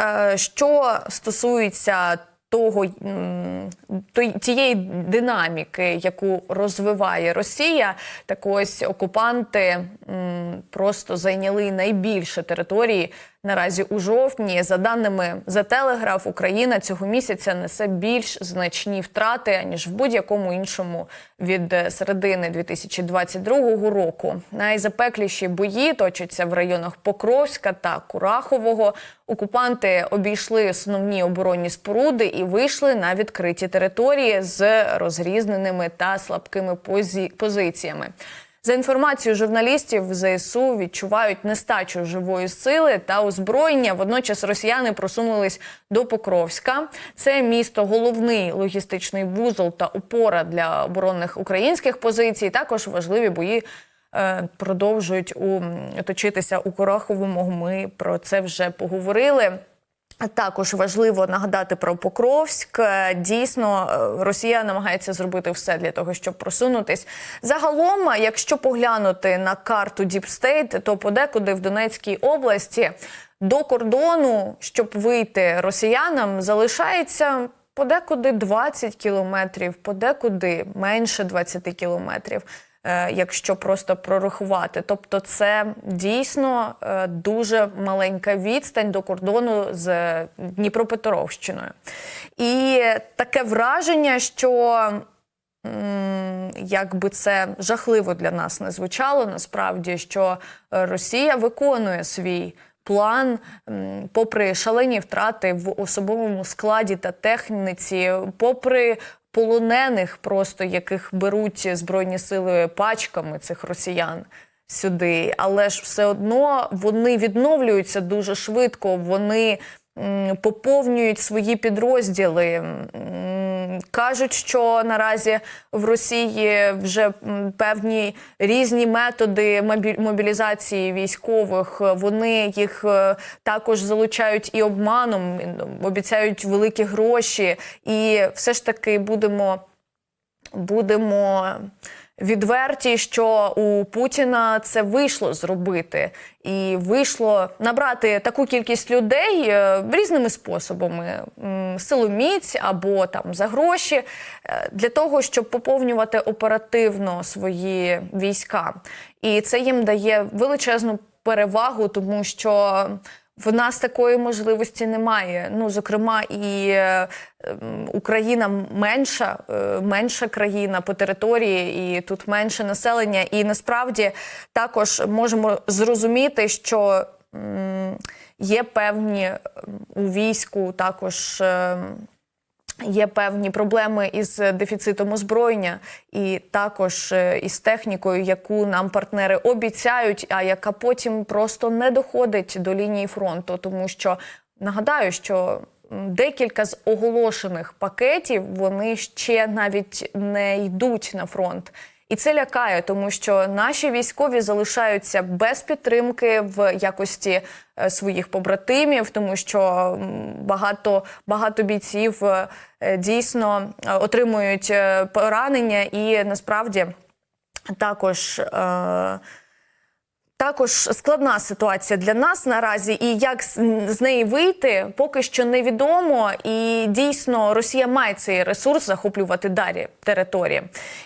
е, що стосується того тієї динаміки, яку розвиває Росія, так ось окупанти просто зайняли найбільше території наразі у жовтні. За даними за Телеграф, Україна цього місяця несе більш значні втрати ніж в будь-якому іншому від е, середини 2022 року. Найзапекліші бої точаться в районах Покровська та Курахового. Окупанти обійшли основні оборонні споруди і вийшли на відкриті території з розрізненими та слабкими позиціями. За інформацією журналістів, ЗСУ відчувають нестачу живої сили та озброєння. Водночас росіяни просунулись до Покровська. Це місто головний логістичний вузол та опора для оборонних українських позицій. Також важливі бої е, продовжують у, точитися у Кораховому. Ми про це вже поговорили. Також важливо нагадати про Покровськ. Е, Дійсно, е, Росія намагається зробити все для того, щоб просунутись. Загалом, е, якщо поглянути на карту Діпстейт, то подекуди в Донецькій області до кордону, щоб вийти росіянам, залишається подекуди 20 кілометрів, подекуди менше 20 кілометрів якщо просто прорахувати. Тобто, це дійсно е, дуже маленька відстань до кордону з Дніпропетровщиною. І таке враження, що. Як би це жахливо для нас не звучало, насправді, що е, Росія виконує свій план, попри шалені втрати в особовому складі та техніці, попри полонених, просто яких беруть збройні сили пачками цих росіян сюди, але ж все одно вони відновлюються дуже швидко. Вони поповнюють свої підрозділи. Кажуть, що наразі в Росії вже певні різні методи мобі- мобілізації військових. Вони їх е, також залучають і обманом, ну, обіцяють великі гроші. І все ж таки будемо будемо відверті, що у Путіна це вийшло зробити, і вийшло набрати таку кількість людей е, різними способами: силоміць або там за гроші, е, для того, щоб поповнювати оперативно свої війська. І це їм дає величезну перевагу, тому що. В нас такої можливості немає. Ну, зокрема, і е, Україна менша, е, менша країна по території, і тут менше населення. І насправді також можемо зрозуміти, що є певні у війську також. ем, Є певні проблеми із дефіцитом озброєння, і також е, із технікою, яку нам партнери обіцяють, а яка потім просто не доходить до лінії фронту. Тому що нагадаю, що декілька з оголошених пакетів вони ще навіть не йдуть на фронт. І це лякає, тому що наші військові залишаються без підтримки в якості е, своїх побратимів, тому що багато, багато бійців е, дійсно е, отримують поранення, і насправді також. також складна ситуація для нас наразі, і як з неї вийти, поки що невідомо. І дійсно Росія має цей ресурс захоплювати далі території.